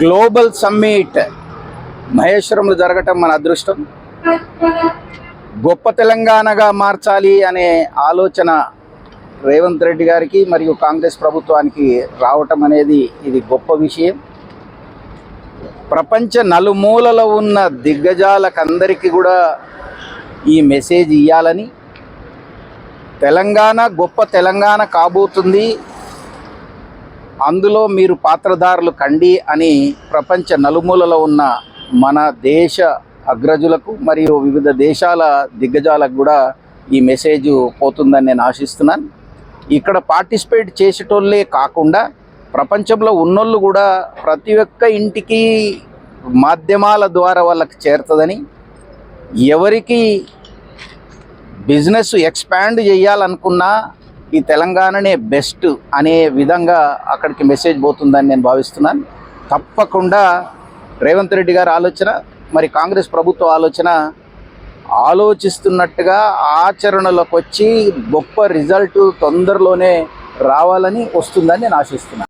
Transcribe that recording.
Global summit మహేశ్వరంలో జరగటం మన అదృష్టం. గొప్ప తెలంగాణగా మార్చాలి అనే ఆలోచన రేవంత్ రెడ్డి గారికి మరియు కాంగ్రెస్ ప్రభుత్వానికి రావటం అనేది ఇది గొప్ప విషయం. ప్రపంచ నలుమూలలో ఉన్న దిగ్గజాలకందరికీ కూడా ఈ మెసేజ్ ఇవ్వాలని తెలంగాణ గొప్ప తెలంగాణ కాబోతుంది. అందులో మీరు పాత్రధారులు కండి అని ప్రపంచ నలుమూలలో ఉన్న మన దేశ అగ్రజులకు మరియు వివిధ దేశాల దిగ్గజాలకు కూడా ఈ మెసేజ్ పోతుందని నేను ఆశిస్తున్నాను. ఇక్కడ పార్టిసిపేట్ చేసేటోళ్ళే కాకుండా ప్రపంచంలో ఉన్నోళ్ళు కూడా ప్రతి ఒక్క ఇంటికి మాధ్యమాల ద్వారా వాళ్ళకి చేరుతుందని ఎవరికి బిజినెస్ ఎక్స్పాండ్ చేయాలనుకున్నా ఈ తెలంగాణనే బెస్ట్ అనే విధంగా అక్కడికి మెసేజ్ పోతుందని నేను భావిస్తున్నాను. తప్పకుండా రేవంత్ రెడ్డి గారి ఆలోచన మరి కాంగ్రెస్ ప్రభుత్వ ఆలోచన ఆలోచిస్తున్నట్టుగా ఆచరణలోకి వచ్చి గొప్ప రిజల్ట్ తొందరలోనే రావాలని వస్తుందని నేను ఆశిస్తున్నాను.